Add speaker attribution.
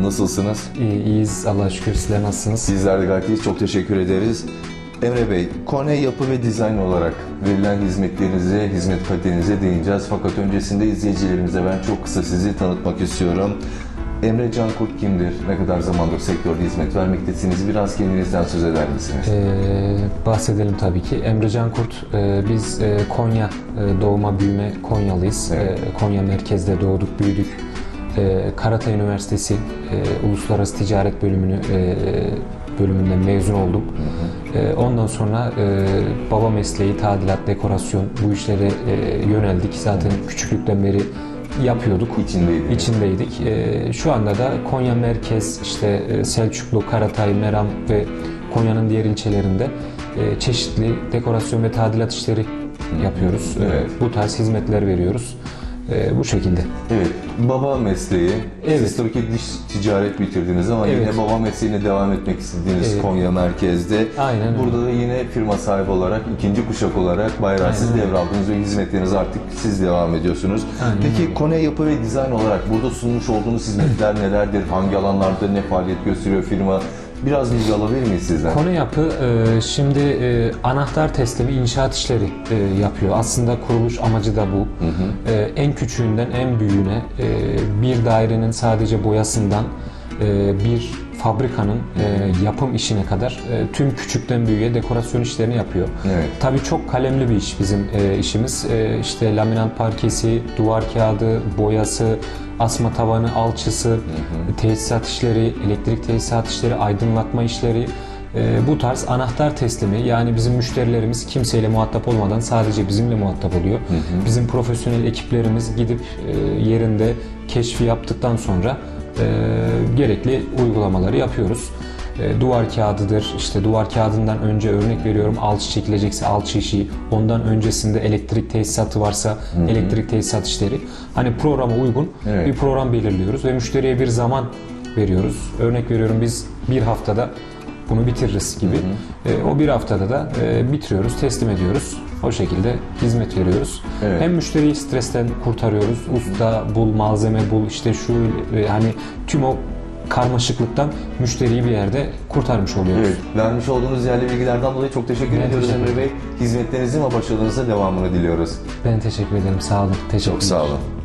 Speaker 1: Nasılsınız?
Speaker 2: İyi, iyiyiz. Allah'a şükür. Sizler nasılsınız?
Speaker 1: Bizler de gayet iyiyiz. Çok teşekkür ederiz. Emre Bey, Kone Yapı ve Dizayn olarak verilen hizmetlerinize, hizmet kalitenize değineceğiz. Fakat öncesinde izleyicilerimize ben çok kısa sizi tanıtmak istiyorum. Emre Cankurt kimdir? Ne kadar zamandır sektörde hizmet vermektesiniz? Biraz kendinizden söz eder misiniz?
Speaker 2: Ee, bahsedelim tabii ki. Emre Cankurt, e, biz e, Konya e, doğuma büyüme Konyalıyız.
Speaker 1: Evet.
Speaker 2: E, Konya merkezde doğduk, büyüdük. E, Karatay Üniversitesi e, Uluslararası Ticaret Bölümünü e, bölümünden mezun oldum. E, ondan sonra e, baba mesleği, tadilat, dekorasyon bu işlere e, yöneldik. Zaten küçüklükten beri yapıyorduk.
Speaker 1: İçindeydiniz.
Speaker 2: içindeydik. Ee, şu anda da Konya merkez, işte e, Selçuklu, Karatay, Meram ve Konya'nın diğer ilçelerinde e, çeşitli dekorasyon ve tadilat işleri yapıyoruz. Ee,
Speaker 1: Evet.
Speaker 2: Bu tarz hizmetler veriyoruz. Ee, Bu şekilde.
Speaker 1: Evet, baba mesleği.
Speaker 2: Evet.
Speaker 1: Siz tabii ki dış ticaret bitirdiniz ama
Speaker 2: Evet.
Speaker 1: yine baba mesleğine devam etmek istediğiniz
Speaker 2: Evet.
Speaker 1: Konya merkezde.
Speaker 2: Aynen öyle.
Speaker 1: Burada da yine firma sahibi olarak, ikinci kuşak olarak bayrağı siz
Speaker 2: Aynen öyle.
Speaker 1: devraldınız ve hizmetleriniz artık siz devam ediyorsunuz.
Speaker 2: Aynen
Speaker 1: Peki
Speaker 2: öyle.
Speaker 1: Kone Yapı ve Dizayn olarak burada sunmuş olduğunuz hizmetler nelerdir? Hangi alanlarda ne faaliyet gösteriyor firma? Biraz bilgi alabilir miyiz sizden?
Speaker 2: Konu yapı e, şimdi e, anahtar teslimi inşaat işleri e, yapıyor. Aslında kuruluş amacı da bu. E, En küçüğünden en büyüğüne e, bir dairenin sadece boyasından bir fabrikanın e, yapım işine kadar e, tüm küçükten büyüğe dekorasyon işlerini yapıyor.
Speaker 1: Evet.
Speaker 2: Tabii çok kalemli bir iş bizim e, işimiz. E, işte laminat parkesi, duvar kağıdı, boyası, asma tavanı, alçısı, tesisat işleri, elektrik tesisat işleri, aydınlatma işleri, e, bu tarz anahtar teslimi yani bizim müşterilerimiz kimseyle muhatap olmadan sadece bizimle muhatap oluyor. Bizim profesyonel ekiplerimiz gidip e, yerinde keşfi yaptıktan sonra e, gerekli uygulamaları yapıyoruz. E, duvar kağıdıdır. İşte duvar kağıdından önce örnek veriyorum alçı çekilecekse alçı işi, ondan öncesinde elektrik tesisatı varsa elektrik tesisat işleri. Hani programa uygun
Speaker 1: Evet.
Speaker 2: bir program belirliyoruz ve müşteriye bir zaman veriyoruz. Örnek veriyorum biz bir haftada bunu bitiririz gibi. E, o bir haftada da e, bitiriyoruz, teslim ediyoruz. O şekilde hizmet veriyoruz.
Speaker 1: Evet.
Speaker 2: Hem müşteriyi stresten kurtarıyoruz. Usta bul, malzeme bul, işte şu e, hani tüm o karmaşıklıktan müşteriyi bir yerde kurtarmış oluyoruz.
Speaker 1: Evet, vermiş olduğunuz değerli bilgilerden dolayı çok teşekkür
Speaker 2: Ben
Speaker 1: ediyoruz
Speaker 2: teşekkür
Speaker 1: Emre Bey. Hizmetlerinizin ve başarınızın devamını diliyoruz.
Speaker 2: Ben teşekkür ederim. Sağ olun. Teşekkür
Speaker 1: Çok sağ olun.